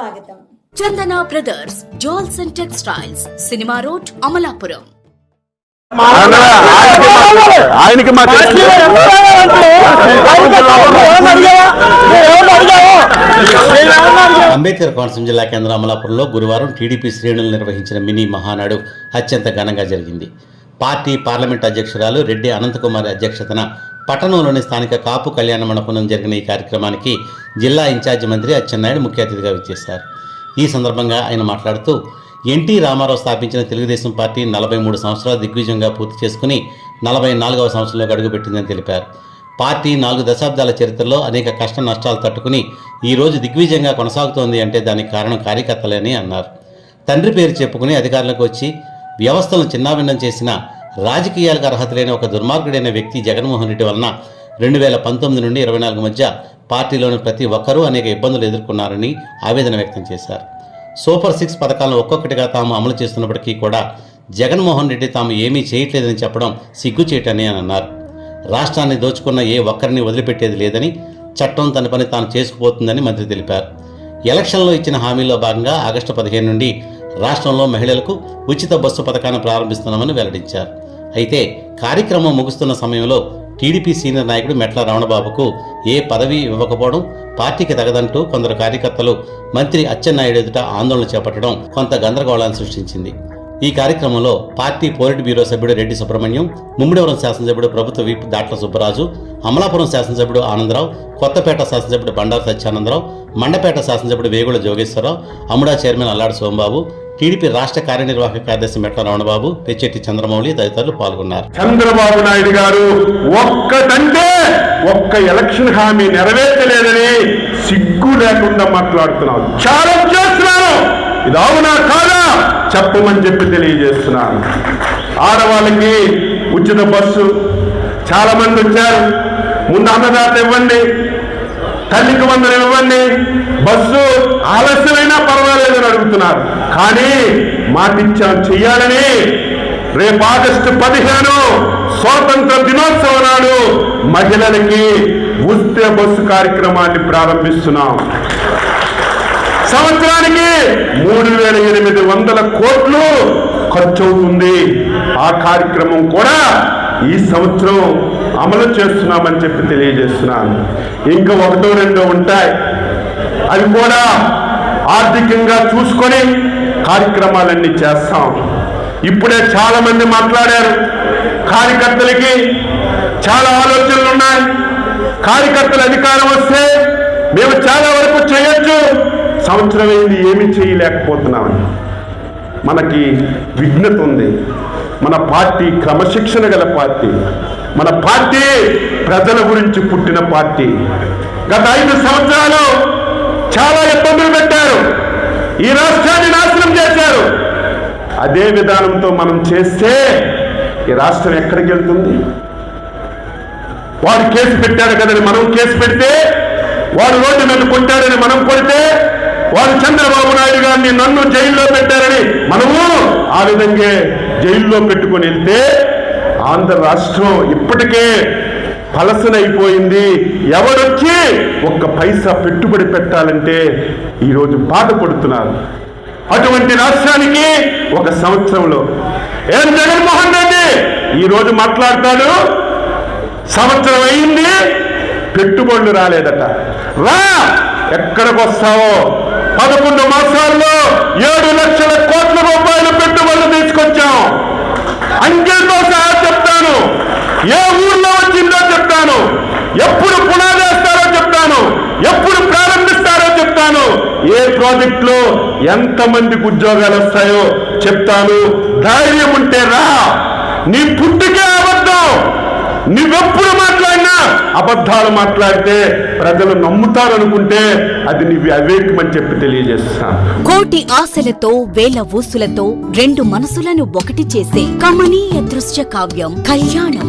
స్వాగతం. Chandana brothers jewels and textiles cinema road Amalapuram. ఆయనకి మా అంబేద్కర్ కోనసీమ జిల్లా కేంద్రం అమలాపురంలో గురువారం టీడీపీ శ్రేణులు నిర్వహించిన మినీ మహానాడు అత్యంత ఘనంగా జరిగింది. పార్టీ పార్లమెంట్ అధ్యక్షురాలు రెడ్డి అనంతకుమారి అధ్యక్షతన పట్టణంలోని స్థానిక కాపు కళ్యాణ మండపంలో జరిగిన ఈ కార్యక్రమానికి జిల్లా ఇన్ఛార్జి మంత్రి అచ్చెన్నాయుడు ముఖ్య అతిథిగా విచ్చేశారు. ఈ సందర్భంగా ఆయన మాట్లాడుతూ ఎన్టీ రామారావు స్థాపించిన తెలుగుదేశం పార్టీ నలభై మూడు సంవత్సరాలు దిగ్విజయంగా పూర్తి చేసుకుని నలభై నాలుగవ సంవత్సరంలోకి అడుగుపెట్టిందని తెలిపారు. పార్టీ నాలుగు దశాబ్దాల చరిత్రలో అనేక కష్ట నష్టాలు తట్టుకుని ఈరోజు దిగ్విజయంగా కొనసాగుతోంది అంటే దానికి కారణం కార్యకర్తలేని అన్నారు. తండ్రి పేరు చెప్పుకుని అధికారులకు వచ్చి వ్యవస్థలను చిన్నాభిన్నం చేసిన రాజకీయాలకు అర్హత లేని ఒక దుర్మార్గుడైన వ్యక్తి జగన్మోహన్ రెడ్డి వలన రెండు వేల పంతొమ్మిది నుండి ఇరవై నాలుగు మధ్య పార్టీలోని ప్రతి ఒక్కరూ అనేక ఇబ్బందులు ఎదుర్కొన్నారని ఆవేదన వ్యక్తం చేశారు. సూపర్ సిక్స్ పథకాలను ఒక్కొక్కటిగా తాము అమలు చేస్తున్నప్పటికీ కూడా జగన్మోహన్ రెడ్డి తాము ఏమీ చేయట్లేదని చెప్పడం సిగ్గుచేటని అని అన్నారు. రాష్ట్రాన్ని దోచుకున్న ఏ ఒక్కరిని వదిలిపెట్టేది లేదని చట్టం తన పని తాను చేసుకుపోతుందని మంత్రి తెలిపారు. ఎలక్షన్లో ఇచ్చిన హామీలో భాగంగా ఆగస్టు పదిహేను నుండి రాష్ట్రంలో మహిళలకు ఉచిత బస్సు పథకాన్ని ప్రారంభిస్తున్నామని వెల్లడించారు. అయితే కార్యక్రమం ముగుస్తున్న సమయంలో టీడీపీ సీనియర్ నాయకుడు మెట్ల రమణబాబుకు ఏ పదవి ఇవ్వకపోవడం పార్టీకి తగదంటూ కొందరు కార్యకర్తలు మంత్రి అచ్చెన్నాయుడు ఎదుట ఆందోళన చేపట్టడం కొంత గందరగోళాన్ని సృష్టించింది. ఈ కార్యక్రమంలో పార్టీ పోలిట్ బ్యూరో సభ్యుడు రెడ్డి సుబ్రహ్మణ్యం ముమ్మిడివరం శాసనసభ్యుడు ప్రభుత్వ విప్ దాట్ల సుబ్బరాజు అమలాపురం శాసనసభ్యుడు ఆనందరావు కొత్తపేట శాసనసభ్యుడు బండారు సత్యానందరావు మండపేట శాసనసభ్యుడు వేగుల జోగేశ్వరరావు అముడా చైర్మన్ అల్లాడు సోమబాబు టీడీపీ రాష్ట్ర కార్యనిర్వాహక కార్యదర్శి మెట్ల రమణబాబు పెచ్చెట్టి చంద్రమౌళి తదితరులు పాల్గొన్నారు. చంద్రబాబు నాయుడు గారు ఒక్కటంటే ఒక్క ఎలక్షన్ హామీ నెరవేర్చలేదని సిగ్గు లేకుండా మాట్లాడుతున్నారు. ఛాలెంజ్ చేస్తున్నాను ఇది అవునా కాదా? చెప్పమని చెప్పి తెలియజేస్తున్నాను. ఆడవాళ్ళకి ఉచిత బస్సు చాలా మంది వచ్చారు. ముందు అన్నదాత ఇవ్వండి. తల్లికి వందలు ఇవ్వండి. బస్సు ఆలస్యమైనా పర్వాలేదని అడుగుతున్నారు. కానీ మాటిచ్చాం చెయ్యాలని రేపు ఆగస్టు పదిహేను స్వాతంత్ర దినోత్సవ నాడు మహిళలకి ఉస్తే బస్సు కార్యక్రమాన్ని ప్రారంభిస్తున్నాం. సంవత్సరానికి మూడు వేల ఎనిమిది వందల కోట్లు ఖర్చు అవుతుంది ఆ కార్యక్రమం కూడా ఈ సంవత్సరం అమలు చేస్తున్నామని చెప్పి తెలియజేస్తున్నాను. ఇంకా ఒకటో రెండో ఉంటాయి. అవి కూడా ఆర్థికంగా చూసుకొని కార్యక్రమాలన్నీ చేస్తాం. ఇప్పుడే చాలా మంది మాట్లాడారు. కార్యకర్తలకి చాలా ఆలోచనలు ఉన్నాయి. కార్యకర్తల అధికారం వస్తే మేము చాలా వరకు చేయొచ్చు. సంవత్సరం ఏమి ఏమీ చేయలేకపోతున్నామని. మనకి విఘ్నత ఉంది. మన పార్టీ క్రమశిక్షణ గల పార్టీ. మన పార్టీ ప్రజల గురించి పుట్టిన పార్టీ. గత ఐదు సంవత్సరాలు చాలా ఇబ్బందులు పెట్టారు. ఈ రాష్ట్రాన్ని నాశనం చేశారు. అదే విధానంతో మనం చేస్తే ఈ రాష్ట్రం ఎక్కడికి వెళ్తుంది? వాడు కేసు పెట్టాడు కదని మనం కేసు పెడితే వాడు రోడ్డు మీద కొట్టాడని మనం కొడితే వాడు చంద్రబాబు నాయుడు గారిని నన్ను జైల్లో పెట్టారని మనము ఆ విధంగా జైల్లో పెట్టుకొని వెళ్తే ఆంధ్ర రాష్ట్రం ఇప్పటికే పలసనైపోయింది. ఎవరొచ్చి ఒక్క పైసా పెట్టుబడి పెట్టాలంటే ఈరోజు బాధపడుతున్నారు. అటువంటి రాష్ట్రానికి ఒక సంవత్సరంలో ఏం జగన్మోహన్ రెడ్డి ఈరోజు మాట్లాడతాడు? సంవత్సరం అయింది పెట్టుబడులు రాలేదట. రా ఎక్కడికి వస్తావో పదకొండు మాసాల్లో ఏడు లక్షల కోట్ల రూపాయల పెట్టుబడులు తీసుకొచ్చాం సంఖ్యలతో సహా చెప్తాను. ఏ ఊర్లో వచ్చిందో చెప్తాను. ఎప్పుడు పునాదేస్తారో చెప్తాను. ఎప్పుడు ప్రారంభిస్తారో చెప్తాను. ఏ ప్రాజెక్ట్లో ఎంత మందికి ఉద్యోగాలు వస్తాయో చెప్తాను. ధైర్యం ఉంటే రా. నీ పుట్టుకే అబద్ధాలు మాట్లాడితే ప్రజలు నమ్ముతారనుకుంటే అది నీవి అని చెప్పి తెలియజేస్తాను కోటి ఆశలతో వేల ఊసులతో రెండు మనసులను ఒకటి చేసే కమనీయ దృశ్య కావ్యం కళ్యాణం.